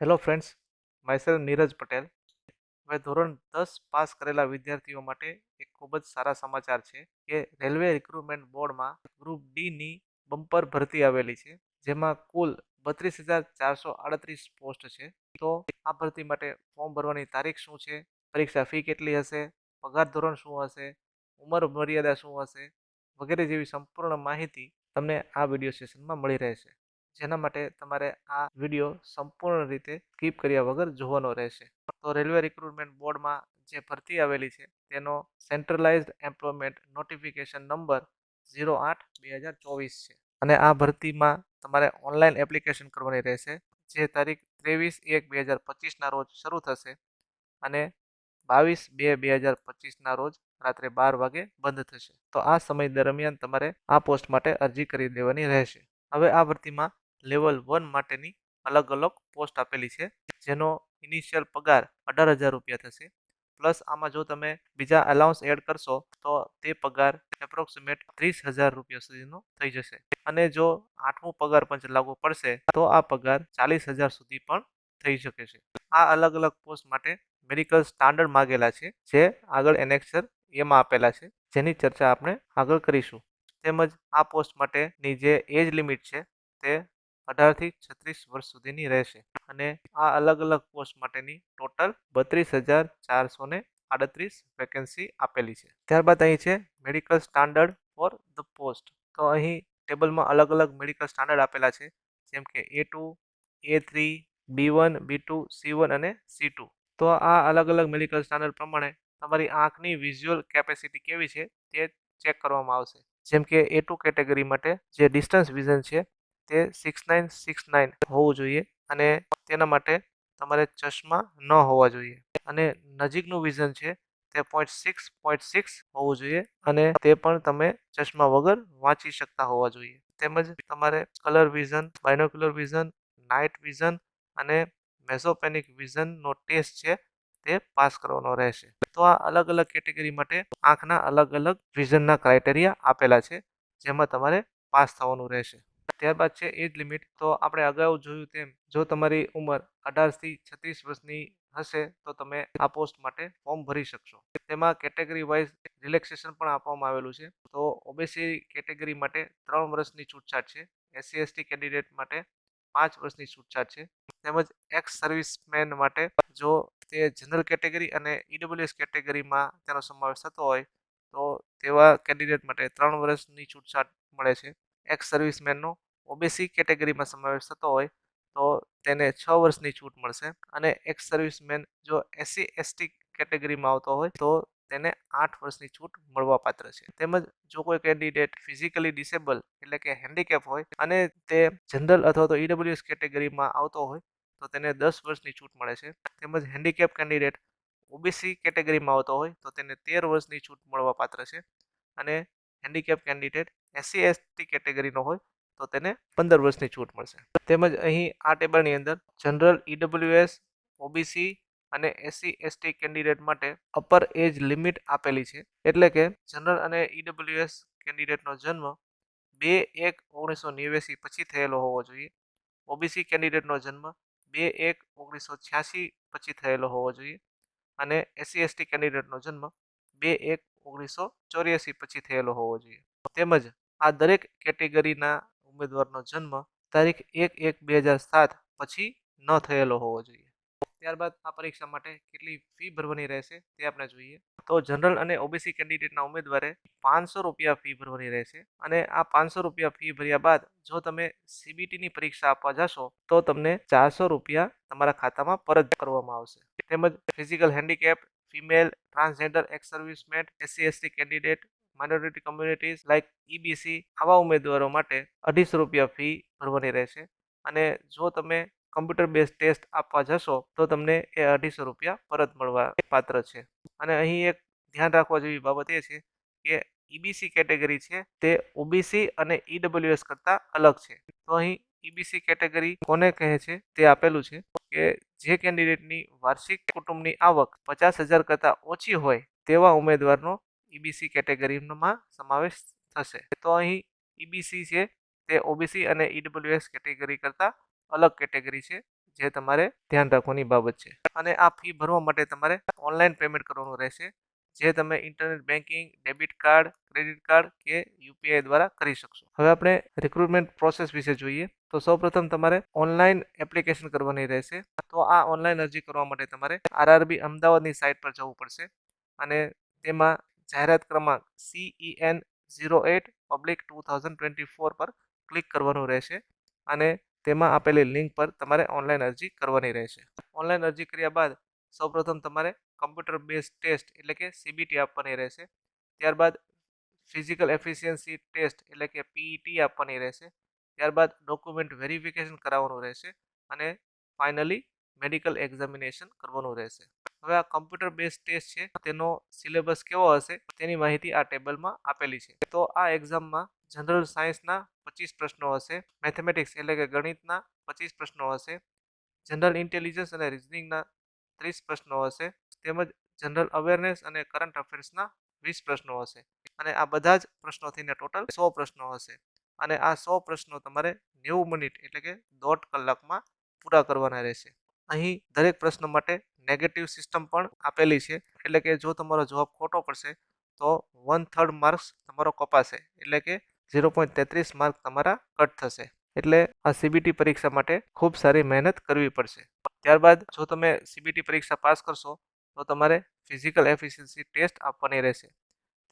Hello friends myself Neeraj Patel હવે ધોરણ દસ પાસ કરેલા વિદ્યાર્થીઓ માટે એક ખૂબ જ સારા સમાચાર છે કે રેલવે રિક્રુટમેન્ટ બોર્ડમાં ગ્રુપ ડીની બમ્પર ભરતી આવેલી છે, જેમાં કુલ બત્રીસ હજાર ચારસો આડત્રીસ પોસ્ટ છે. તો આ ભરતી માટે ફોર્મ ભરવાની તારીખ શું છે? પરીક્ષા ફી કેટલી હશે? પગાર ધોરણ શું હશે? ઉંમર મર્યાદા શું હશે? વગેરે જેવી સંપૂર્ણ માહિતી તમને આ વીડિયો સેશનમાં મળી રહેશે. જેના માટે તમારે આ વીડિયો સંપૂર્ણ રીતે સ્કીપ કર્યા વગર જોવાનો રહેશે. તો રેલવે રિક્રુટમેન્ટ બોર્ડમાં જે ભરતી આવેલી છે, તેનો centralised employment notification number zero આઠ બે હજાર ચોવીસ છે. અને આ ભરતીમાં તમારે ઓનલાઈન એપ્લિકેશન કરવાની રહેશે, જે તારીખ ત્રેવીસ એક બે હજાર પચીસના રોજ શરૂ થશે અને બાવીસ બે બે હજાર પચીસના રોજ રાત્રે બાર વાગે બંધ થશે. તો આ સમય દરમિયાન તમારે આ પોસ્ટ માટે અરજી કરી દેવાની રહેશે. હવે આ ભરતીમાં લેવલ વન માટેની અલગ અલગ પોસ્ટ આપેલી છે, જેનો ઇનિશિયલ પગાર અઢાર હજાર રૂપિયા થશે. પ્લસ આમાં જો તમે બીજા અલાઉન્સ એડ કરશો, તો તે પગાર એપ્રોક્સિમેટ ત્રીસ હજાર રૂપિયા સુધીનો થઈ જશે. અને જો આઠમું પગાર પંચ લાગુ પડશે, તો આ પગાર ચાલીસ હજાર સુધી પણ થઈ શકે છે. આ અલગ અલગ પોસ્ટ માટે મેડિકલ સ્ટાન્ડર્ડ માગેલા છે, જે આગળ એનેક્સર એમાં આપેલા છે, જેની ચર્ચા આપણે આગળ કરીશું. તેમજ આ પોસ્ટ માટેની જે એજ લિમિટ છે, તે અઢારથી છત્રીસ વર્ષ સુધીની રહેશે. અને આ અલગ અલગ પોસ્ટ માટેની ટોટલ બત્રીસ હજાર ચારસો ને આડત્રીસ વેકેન્સી આપેલી છે. ત્યારબાદ અહીં છે medical standard for the post તો અહીં ટેબલમાં અલગ અલગ મેડિકલ સ્ટાન્ડર્ડ આપેલા છે. જેમ કે A two A three B one B two C one અને સી ટુ તો આ અલગ અલગ મેડિકલ સ્ટાન્ડર્ડ પ્રમાણે તમારી આંખની વિઝ્યુઅલ કેપેસિટી કેવી છે તે ચેક કરવામાં આવશે. જેમ કે એ ટુ કેટેગરી માટે જે ડિસ્ટન્સ વિઝન છે તે સિક્સ નાઇન સિક્સ નાઇન હોવું જોઈએ અને તેના માટે તમારે ચશ્મા ન હોવા જોઈએ. અને નજીકનું વિઝન છે તે પોઈન્ટ સિક્સ પોઈન્ટ સિક્સ હોવું જોઈએ અને તે પણ તમે ચશ્મા વગર વાંચી શકતા હોવા જોઈએ. તેમજ તમારે colour vision binocular vision night vision અને મેસોપેનિક વિઝનનો ટેસ્ટ છે તે પાસ કરવાનો રહેશે. તો આ અલગ અલગ કેટેગરી માટે આંખના અલગ અલગ વિઝનના ક્રાઇટેરિયા આપેલા છે, જેમાં તમારે પાસ થવાનું રહેશે. ત્યારબાદ છે એજ લિમિટ. તો આપણે અગાઉ જોયું તેમ, જો તમારી ઉંમર અઢારથી છત્રીસ વર્ષની હશે, તો તમે આ પોસ્ટ માટે ફોર્મ ભરી શકશો. તેમાં કેટેગરી વાઇઝ રિલેક્સેશન પણ આપવામાં આવેલું છે. તો ઓબીસી કેટેગરી માટે ત્રણ વર્ષની છૂટછાટ છે. એસસી, એસટી કેન્ડિડેટ માટે પાંચ વર્ષની છૂટછાટ છે. તેમજ એક્સ સર્વિસમેન માટે જો તે જનરલ કેટેગરી અને ઈડબ્લ્યુએસ કેટેગરીમાં તેનો સમાવેશ થતો હોય, તો તેવા કેન્ડિડેટ માટે ત્રણ વર્ષની છૂટછાટ મળે છે. એક્સ સર્વિસમેનનો ઓબીસી કેટેગરીમાં સમાવેશ થતો હોય, તો તેને છ વર્ષની છૂટ મળશે. અને એક્સ સર્વિસમેન જો એસસી એસટી કેટેગરીમાં આવતો હોય, તો તેને આઠ વર્ષની છૂટ મળવા પાત્ર છે. તેમજ જો કોઈ કેન્ડિડેટ ફિઝિકલી ડિસેબલ એટલે કે હેન્ડીકેપ હોય અને તે જનરલ અથવા તો ઈડબ્લ્યુએસ કેટેગરીમાં આવતો હોય, તો તેને દસ વર્ષની છૂટ મળે છે. તેમજ હેન્ડીકેપ કેન્ડિડેટ ઓબીસી કેટેગરીમાં આવતો હોય, તો તેને તેર વર્ષની છૂટ મળવા પાત્ર છે. અને હેન્ડીકેપ કેન્ડિડેટ એસસી એસટી કેટેગરીનો હોય, તો તેને પંદર વર્ષની છૂટ મળશે. તેમજ અહીં આ ટેબલની અંદર જનરલ ઈડબ્લ્યુએસ ઓબીસી અને એસસી એસટી કેન્ડિડેટ માટે અપર એજ લિમિટ આપેલી છે. એટલે કે જનરલ અને ઈડબ્લ્યુએસ કેન્ડિડેટનો જન્મ બે એક ઓગણીસો નેવ્યાસી પછી થયેલો હોવો જોઈએ. ઓબીસી કેન્ડિડેટનો જન્મ બે એક ઓગણીસો છ્યાસી પછી થયેલો હોવો જોઈએ. અને એસસી એસટી કેન્ડિડેટનો જન્મ બે એક ઓગણીસો ચોર્યાસી પછી થયેલો હોવો જોઈએ. તેમજ આ દરેક કેટેગરીના ઉમેદવારનો જન્મ તારીખ એક એક બે હજાર સાત પછી ન થયેલો હોવો જોઈએ. ત્યારબાદ આ પરીક્ષા માટે કેટલી ફી ભરવાની રહેશે તે આપણે જોઈએ. તો જનરલ અને ઓબીસી કેન્ડિડેટના ઉમેદવારે પાંચસો રૂપિયા ફી ભરવાની રહેશે અને આ પાંચસો રૂપિયા ફી ભર્યા બાદ જો તમે સીબીટીની પરીક્ષા આપવા જશો તો તમને ચારસો રૂપિયા તમારા ખાતામાં પરત કરવામાં આવશે. તેમજ physical handicap, female, transgender, ex serviceman, SC, ST candidate minority communities like EBC આવા ઉમેદવારો માટે અઢીસો રૂપિયા ફી ભરવાની રહેશે. અને જો તમે કમ્પ્યુટર બેઝ ટેસ્ટ આપવા જશો, તો તમને એ અઢીસો રૂપિયા પરત મળવા પાત્ર છે. અને અહીં એક ધ્યાન રાખવા જેવી બાબત એ છે કે ઈબીસી કેટેગરી છે તે ઓબીસી અને ઈડબ્લ્યુએસ કરતાં અલગ છે. તો અહીં ઈબીસી કેટેગરી કોને કહે છે તે આપેલું છે કે જે કેન્ડિડેટની વાર્ષિક કુટુંબની આવક પચાસ હજાર કરતાં ઓછી હોય તેવા ઉમેદવારનો ઈબીસી કેટેગરીમાં સમાવેશ થશે. તો અહીં ઈબીસી છે, તે ઓબીસી અને ઈડબ્લ્યુએસ કેટેગરી કરતાં અલગ કેટેગરી છે, જે તમારે ધ્યાન રાખવાની બાબત છે. અને આ ફી ભરવા માટે તમારે ઓનલાઈન પેમેન્ટ કરવાનું રહેશે, જે તમે internet banking debit card, credit card કે યુપીઆઈ દ્વારા કરી શકશો. હવે આપણે રિક્રુટમેન્ટ પ્રોસેસ વિશે જોઈએ. તો સૌપ્રથમ તમારે ઓનલાઈન એપ્લિકેશન કરવાની રહેશે. તો આ ઓનલાઈન અરજી કરવા માટે તમારે આરઆરબી અમદાવાદની સાઇટ પર જવું પડશે અને તેમાં જાહેરાત ક્રમાંક CEN zero eight public two thousand twenty four પર ક્લિક કરવાનું રહેશે અને તેમાં આપેલી લિંક પર તમારે ઓનલાઈન અરજી કરવાની રહેશે. ઓનલાઈન અરજી કર્યા બાદ સૌપ્રથમ તમારે કમ્પ્યુટર બેઝ ટેસ્ટ એટલે કે સીબીટી આપવાની રહેશે. ત્યારબાદ ફિઝિકલ એફિશિયન્સી ટેસ્ટ એટલે કે પીઈટી આપવાની રહેશે. ત્યારબાદ ડોક્યુમેન્ટ વેરિફિકેશન કરાવવાનું રહેશે અને ફાઇનલી મેડિકલ એક્ઝામિનેશન કરવાનું રહેશે. હવે આ કમ્પ્યુટર બેઝ ટેસ્ટ છે. તેનો સિલેબસ કેવો હશે? તેની માહિતી આ ટેબલમાં આપેલી છે. તો આ એક્ઝામમાં જનરલ સાયન્સના પચીસ પ્રશ્નો હશે મેથેમેટિક્સ એટલે કે ગણિતના પચીસ પ્રશ્નો હશે જનરલ ઇન્ટેલિજન્સ અને રિઝનિંગના ત્રીસ પ્રશ્નો હશે, તેમજ જનરલ અવેરનેસ અને કરંટ અફેર્સના વીસ પ્રશ્નો હશે. અને આ બધા જ પ્રશ્નો થઈને ટોટલ સો પ્રશ્નો હશે. અને આ સો પ્રશ્નો તમારે નેવું મિનિટ એટલે કે દોઢ કલાકમાં પૂરા કરવાના રહેશે. અહીં દરેક પ્રશ્ન માટે નેગેટિવ સિસ્ટમ પણ આપેલી છે. એટલે કે જો તમારો જવાબ ખોટો પડશે, તો વન થર્ડ માર્ક્સ તમારો કપાશે. એટલે કે ઝીરો પોઈન્ટ તેત્રીસ માર્ક તમારા કટ થશે. એટલે આ સીબીટી પરીક્ષા માટે ખૂબ સારી મહેનત કરવી પડશે. ત્યારબાદ જો તમે સીબીટી પરીક્ષા પાસ કરશો, તો તમારે ફિઝિકલ એફિશિયન્સી ટેસ્ટ આપવાની રહેશે.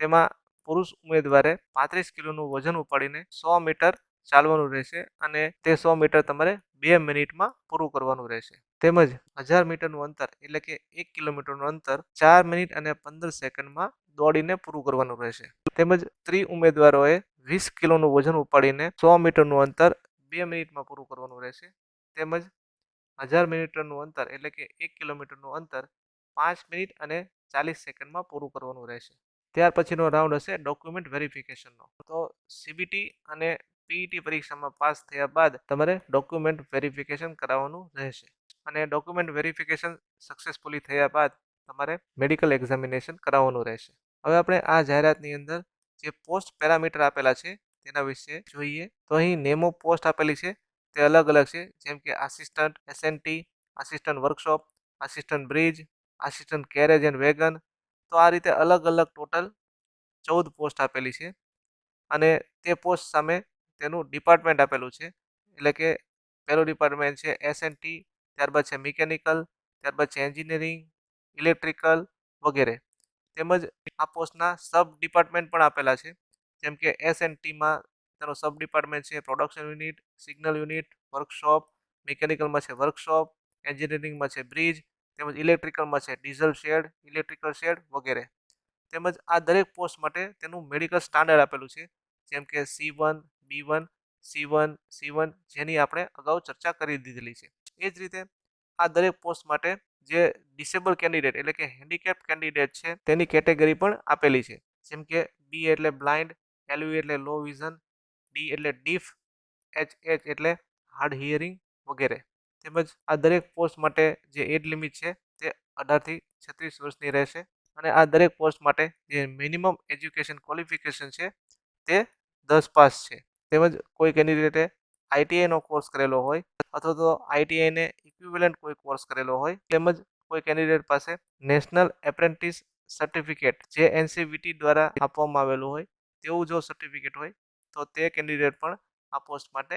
તેમાં પુરુષ ઉમેદવારે પાંત્રીસ કિલોનું વજન ઉપાડીને સો મીટર ચાલવાનું રહેશે અને તે સો મીટર તમારે બે મિનિટમાં પૂરું કરવાનું રહેશે. તેમજ હજાર મીટરનું અંતર, એટલે કે એક કિલોમીટરનું અંતર ચાર મિનિટ અને પંદર સેકન્ડમાં દોડીને પૂરું કરવાનું રહેશે. તેમજ ત્રી ઉમેદવારોએ વીસ કિલોનું વજન ઉપાડીને સો મીટરનું અંતર બે મિનિટમાં પૂરું કરવાનું રહેશે. તેમજ હજાર મીટરનું અંતર, એટલે કે એક કિલોમીટરનું અંતર પાંચ મિનિટ અને ચાલીસ સેકન્ડમાં પૂરું કરવાનું રહેશે. ત્યાર પછીનો રાઉન્ડ હશે ડોક્યુમેન્ટ વેરિફિકેશનનો. તો સીબીટી અને પીઈટી પરીક્ષામાં પાસ થયા બાદ તમારે ડોક્યુમેન્ટ વેરિફિકેશન કરાવવાનું રહેશે. અને ડોક્યુમેન્ટ વેરિફિકેશન સક્સેસફુલી થયા બાદ તમારે મેડિકલ એક્ઝામિનેશન કરાવવાનું રહેશે. હવે આપણે આ જાહેરાતની અંદર જે પોસ્ટ પેરામીટર આપેલા છે તેના વિશે જોઈએ. તો અહીં નેમો પોસ્ટ આપેલી છે. તે અલગ અલગ છે. જેમ કે assistant SNT assistant workshop, assistant bridge, assistant carriage and wagon. તો આ રીતે અલગ અલગ ટોટલ ચૌદ પોસ્ટ આપેલી છે. અને તે પોસ્ટ સામે તેનું ડિપાર્ટમેન્ટ આપેલું છે. એટલે કે પહેલું ડિપાર્ટમેન્ટ છે એસ એન ટી ત્યારબાદ છે મિકેનિકલ, ત્યારબાદ છે એન્જિનિયરિંગ, ઇલેક્ટ્રિકલ વગેરે. તેમજ આ પોસ્ટના સબ ડિપાર્ટમેન્ટ પણ આપેલા છે. જેમ કે એસએનટીમાં તેનો સબ ડિપાર્ટમેન્ટ છે production unit, signal unit, workshop, મિકેનિકલમાં છે વર્કશોપ, એન્જિનિયરિંગમાં છે બ્રિજ, તેમજ ઇલેક્ટ્રિકલમાં છે ડીઝલ શેડ, ઇલેક્ટ્રિકલ શેડ વગેરે. તેમજ આ દરેક પોસ્ટ માટે તેનું મેડિકલ સ્ટાન્ડર્ડ આપેલું છે. જેમ કે C one B one, C one C one જેની આપણે અગાઉ ચર્ચા કરી દીધેલી છે. એ જ રીતે આ દરેક પોસ્ટ માટે જે ડિસેબલ કેન્ડિડેટ એટલે કે હેન્ડીકેપ કેન્ડિડેટ છે તેની કેટેગરી પણ આપેલી છે. જેમ કે બી એટલે બ્લાઇન્ડ એલવી એટલે લો વિઝન, ડી એટલે ડીફ, એચ એચ એટલે હાર્ડ હિયરિંગ વગેરે. તેમજ આ દરેક પોસ્ટ માટે જે એજ લિમિટ છે તે અઢારથી છત્રીસ વર્ષની રહેશે અને આ દરેક પોસ્ટ માટે જે મિનિમમ એજ્યુકેશન ક્વોલિફિકેશન છે તે દસ પાસ છે. તેમજ કોઈ કેન્ડિડેટે આઈટીઆઈનો કોર્સ કરેલો હોય અથવા તો આઈટીઆઈને ઇક્વિવેલન્ટ કોઈ કોર્સ કરેલો હોય, તેમજ કોઈ કેન્ડિડેટ પાસે નેશનલ એપ્રેન્ટિસ સર્ટિફિકેટ જે એનસીવીટી દ્વારા આપવામાં આવેલું હોય, તેવું જો સર્ટિફિકેટ હોય, તો તે કેન્ડિડેટ પણ આ પોસ્ટ માટે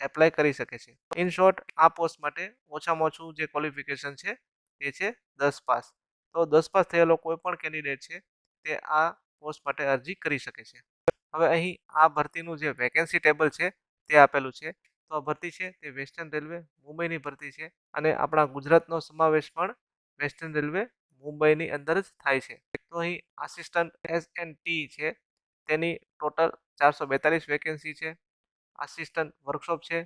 એપ્લાય કરી શકે છે. ઇન શોર્ટ, આ પોસ્ટ માટે ઓછામાં ઓછું જે ક્વોલિફિકેશન છે તે છે દસ પાસ. તો દસ પાસ થયેલો કોઈ પણ કેન્ડિડેટ છે, તે આ પોસ્ટ માટે અરજી કરી શકે છે. હવે અહીં આ ભરતીનું જે વેકેન્સી ટેબલ છે, તે આપેલું છે. તો આ ભરતી છે તે વેસ્ટર્ન રેલવે મુંબઈની ભરતી છે અને આપણા ગુજરાતનો સમાવેશ પણ વેસ્ટર્ન રેલવે મુંબઈની અંદર જ થાય છે. તો અહીં આસિસ્ટન્ટ એસ એન ટી છે, તેની ટોટલ ચારસો બેતાલીસ વેકેન્સી છે. આસિસ્ટન્ટ વર્કશોપ છે,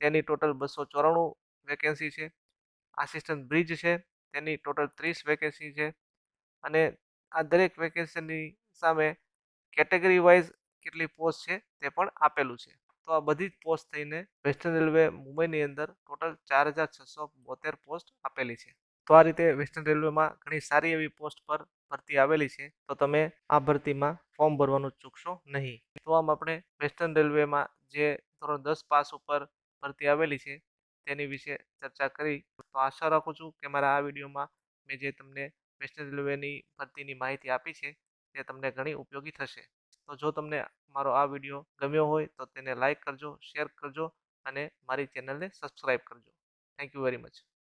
તેની ટોટલ બસો ચોરાણું વેકેન્સી છે. આસિસ્ટન્ટ બ્રિજ છે, તેની ટોટલ ત્રીસ વેકેન્સી છે. અને આ દરેક વેકેન્સીની સામે કેટેગરી વાઇઝ કેટલી પોસ્ટ છે તે પણ આપેલું છે. તો આ બધી જ પોસ્ટ થઈને વેસ્ટર્ન રેલવે મુંબઈની અંદર ટોટલ ચાર હજાર છસો બોતેર પોસ્ટ આપેલી છે. તો આ રીતે વેસ્ટર્ન રેલવેમાં ઘણી સારી એવી પોસ્ટ પર ભરતી આવેલી છે, તો તમે આ ભરતીમાં ફોર્મ ભરવાનું ચૂકશો નહીં. તો આમ આપણે વેસ્ટર્ન રેલવેમાં જે ધોરણ દસ પાસ ઉપર ભરતી આવેલી છે, તેની વિશે ચર્ચા કરી. તો આશા રાખું છું કે મારા આ વિડીયોમાં મેં જે તમને વેસ્ટર્ન રેલવેની ભરતીની માહિતી આપી છે, તે તમને ઘણી ઉપયોગી થશે. તો જો તમને મારો આ વીડિયો ગમ્યો હોય તો તેને લાઈક કરજો, શેર કરજો અને મારી ચેનલને સબસ્ક્રાઈબ કરજો. Thank you very much.